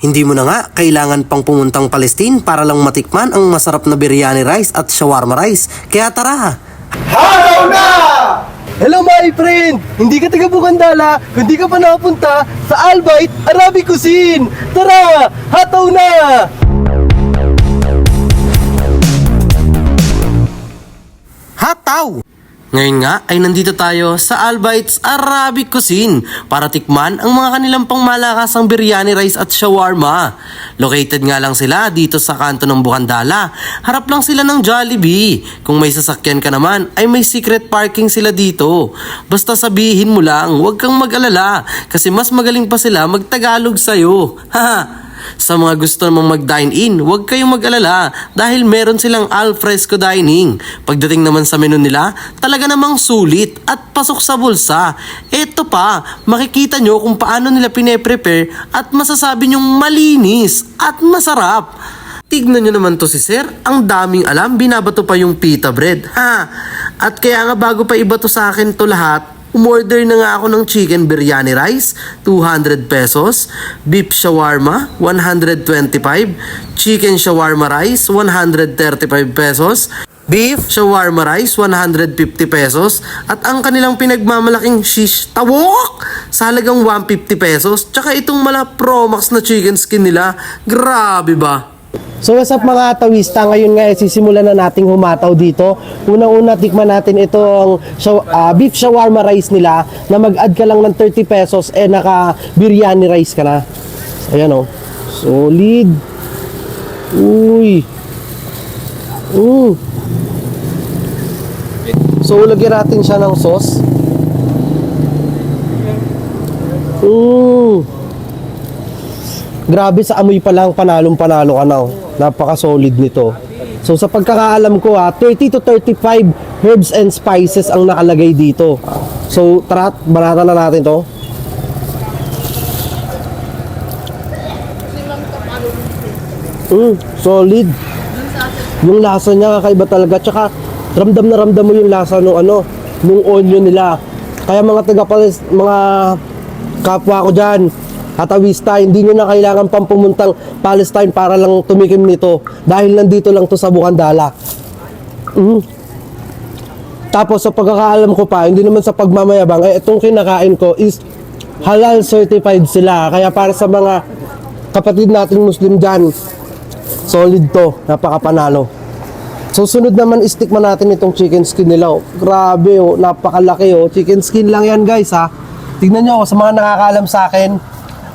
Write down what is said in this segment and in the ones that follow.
Hindi mo na nga kailangan pang pumuntang Palestine para lang matikman ang masarap na biryani rice at shawarma rice. Kaya tara! Haraw na! Hello my friend! Hindi ka taga Bukandala, kundi ka pa napunta sa Albite Arabic Cuisine! Tara! Hataw na! Hataw! Ngayon nga ay nandito tayo sa Albites Arabic Cuisine para tikman ang mga kanilang pangmalakasang biryani rice at shawarma. Located nga lang sila dito sa kanto ng Bukandala. Harap lang sila ng Jollibee. Kung may sasakyan ka naman ay may secret parking sila dito. Basta sabihin mo lang, huwag kang mag-alala kasi mas magaling pa sila magtagalog sa'yo. Haha! Sa mga gusto namang mag-dine in, huwag kayong mag-alala dahil meron silang al fresco dining. Pagdating naman sa menu nila, talaga namang sulit at pasok sa bulsa. Eto pa, makikita nyo kung paano nila pine-prepare at masasabi nyong malinis at masarap. Tignan nyo naman to si Sir, ang daming alam, binabato pa yung pita bread. Ha? At kaya nga bago pa iba to sa akin to lahat, Umorder na nga ako ng chicken biryani rice, 200 pesos. Beef shawarma, 125. Chicken shawarma rice, 135 pesos. Beef shawarma rice, 150 pesos. At ang kanilang pinagmamalaking shish tawok sa halagang 150 pesos. Tsaka itong mala Pro Max na chicken skin nila, grabe ba? So what's up mga tawista? Ngayon nga eh, sisimulan na nating humataw dito. Unang-una tikman natin itong shaw- ah, beef shawarma rice nila na mag-add ka lang ng 30 pesos eh naka biryani rice ka na. Ayan oh. Solid. Uy. Mm. So lagyan natin siya ng sauce. Mm. Grabe sa amoy pa lang panalong panalo ka na. oh. Napaka-solid nito. So sa pagkakaalam ko ha, 30 to 35 herbs and spices ang nakalagay dito. So tara, banatan na natin to. Mm, solid. Yung lasa niya kakaiba talaga. Tsaka ramdam na ramdam mo yung lasa nung ano, nung onion nila. Kaya mga taga mga kapwa ko dyan, Hatawista, hindi nyo na kailangan pang pumuntang Palestine para lang tumikim nito. Dahil nandito lang to sa Bukandala. Mm. Tapos sa pagkakaalam ko pa, hindi naman sa pagmamayabang, eh itong kinakain ko is halal certified sila. Kaya para sa mga kapatid nating Muslim dyan, solid to, napakapanalo. So sunod naman istikman natin itong chicken skin nila. Oh. Grabe oh, napakalaki oh. Chicken skin lang yan guys ha. Tignan nyo oh, sa mga nakakaalam sa akin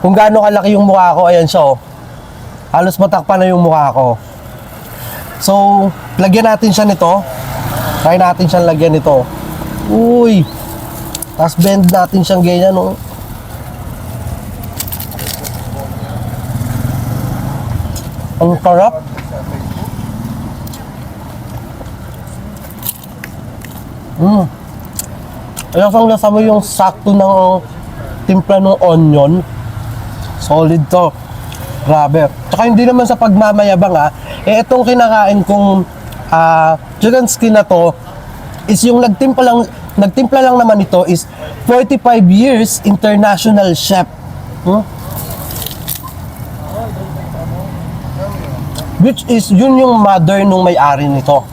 kung gaano kalaki yung mukha ko. Ayan siya oh. Halos matakpan na yung mukha ko. So, lagyan natin siya nito. Try natin siyang lagyan nito. Uy! Tapos bend natin siyang ganyan oh. Ang sarap. Mm. Lasang lasa mo yung sakto ng timpla ng onion. Solid to. Grabe. Tsaka hindi naman sa pagmamayabang ha. Eh itong kinakain kong ah, chicken skin na to is yung nagtimpla lang nagtimpla lang naman ito is 45 years international chef. Hmm? Which is yun yung mother nung may-ari nito.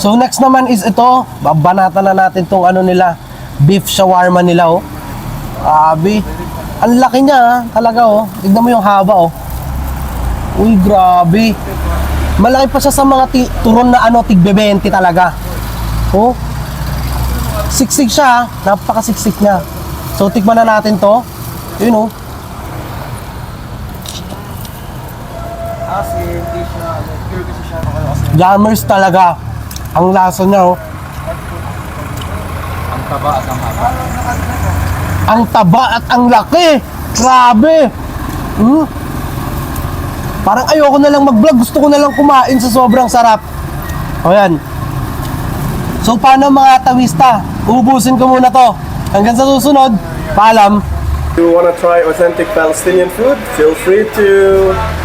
So next naman is ito, babanatan na natin tong ano nila, beef shawarma nila oh. Grabe. Ang laki niya ha, talaga oh. Tignan mo yung haba oh. Uy, grabe. Malaki pa siya sa mga turon na ano, tigbe 20 talaga. Oh. Siksik siya ha, napakasiksik niya. So tikman na natin to. Yun oh. Jammers talaga. Ang lasa niya oh. Ang taba at ang laki. Grabe. Hmm? Parang ayoko na lang mag-vlog. Gusto ko na lang kumain sa sobrang sarap. O yan. So paano mga tawista? Ubusin ko muna to. Hanggang sa susunod. Paalam. If you want to try authentic Palestinian food, feel free to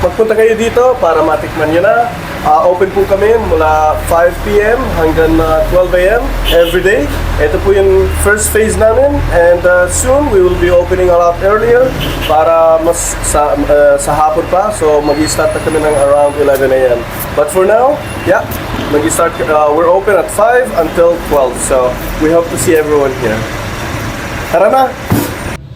magpunta kayo dito para matikman nyo na. Ah, open po kami mula 5 p.m. hanggang ah, 12 a.m. every day. Ito po yung first phase namin and ah, soon we will be opening a lot earlier para mas sa, ah, sa hapon pa. So mag-start na kami ng around 11 a.m. But for now, yeah, mag-start, ah, we're open at 5 until 12. So we hope to see everyone here. Tara na!